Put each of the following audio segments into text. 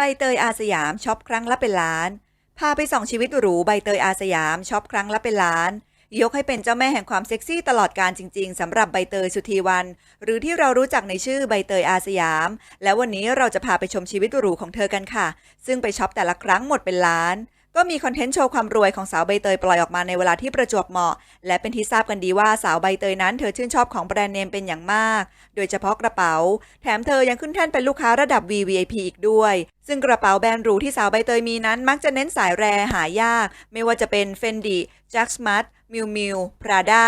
ใบเตยอาสยามช็อปครั้งละเป็นล้าน พาไปส่องชีวิตหรูใบเตยอาสยามช็อปครั้งละเป็นล้าน ยกให้เป็นเจ้าแม่แห่งความเซ็กซี่ตลอดการจริง ๆสำหรับใบเตยสุธีวัน หรือที่เรารู้จักในชื่อใบเตยอาสยาม แล้ววันนี้เราจะพาไปชมชีวิตหรูของเธอกันค่ะ ซึ่งไปช็อปแต่ละครั้งหมดเป็นล้าน ก็มีคอนเทนต์โชว์ความรวยของสาวใบเตยปล่อยออกมาในเวลาที่ประจวบเหมาะ และเป็นที่ทราบกันดีว่าสาวใบเตยนั้นเธอชื่นชอบของแบรนด์เนมเป็นอย่างมาก โดยเฉพาะกระเป๋า แถมเธอยังขึ้นแท่นเป็นลูกค้าระดับ VVIP อีกด้วย ซึ่งกระเป๋าแบรนด์หรูที่สาวใบเตยมีนั้นมักจะเน้นสายแรหายาก ไม่ว่าจะเป็น Fendi, Jack Smart, Miu Miu, Prada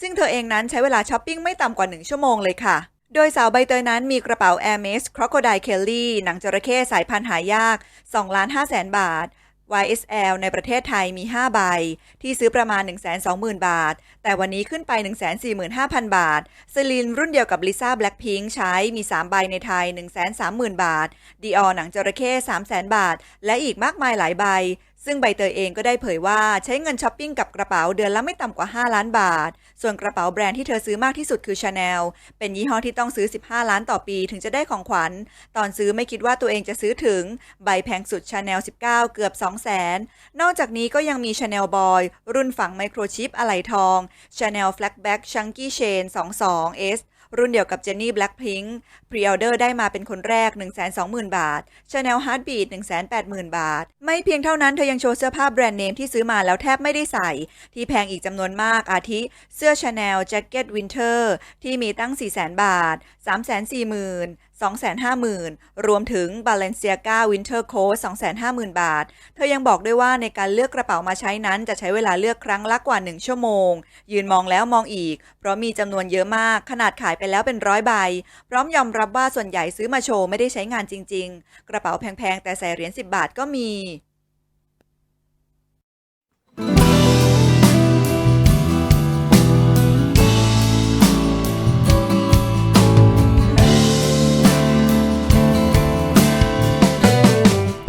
ซึ่งเธอเองนั้นใช้เวลาช้อปปิ้งไม่ต่ำกว่า 1 ชั่วโมงเลยค่ะโดยสาวใบเตยนั้นมีกระเป๋า Hermes Crocodile Kelly หนังจระเข้สายพันธุ์หายาก 2 ล้าน5แสนบาท YSL ในประเทศไทยมี 5 ใบ ที่ซื้อประมาณ 120,000 บาท แต่วันนี้ขึ้นไป 145,000 บาทซลินรุ่นเดียวกับลิซ่าแบล็คพิงค์ใช้มี 3 ใบในไทย 130,000 บาทดีออหนังจระเข้300,000 บาท และอีกมากมายหลายใบ ซึ่งใบเตยเองก็ได้เผยว่าใช้เงินช้อปปิ้งกับกระเป๋าเดือนละไม่ต่ำกว่า 5 ล้านบาท ส่วนกระเป๋าแบรนด์ที่เธอซื้อมากที่สุดคือ Chanel เป็นยี่ห้อที่ต้องซื้อ 15 ล้านต่อปีถึงจะได้ของขวัญ ตอนซื้อไม่คิดว่าตัวเองจะซื้อถึง ใบแพงสุด Chanel 19 เกือบ 200,000นอกจากนี้ก็ยังมี Chanel Boy รุ่นฝังไมโครชิปอะไหล่ทอง Chanel Flagback Chunky Chain 22S รุ่นเดียวกับเจนนี่แบล็คพิงค์พรีออเดอร์ได้มาเป็นคนแรก 120,000 บาท Chanel Heartbeat 180,000 บาท ไม่เพียงเท่านั้นเธอยังโชว์เสื้อผ้าแบรนด์เนมที่ซื้อมาแล้วแทบไม่ได้ใส่ ที่แพงอีกจำนวนมากอาทิ เสื้อ Chanel Jacket Winter ที่มีตั้ง 400,000 บาท 340,000 250,000 รวมถึง Balenciaga Winter Coat 250,000 บาท เธอยังบอกด้วยว่าในการเลือกกระเป๋ามาใช้นั้น จะใช้เวลาเลือกครั้งละกว่า 1 ชั่วโมง ยืนมองแล้วมองอีก เพราะมีจำนวนเยอะมาก ขนาดขายไปแล้วเป็นร้อยใบ พร้อมยอมรับว่าส่วนใหญ่ซื้อมาโชว์ไม่ได้ใช้งานจริง ๆ กระเป๋าแพง ๆ แต่ใส่เหรียญ10 บาทก็มี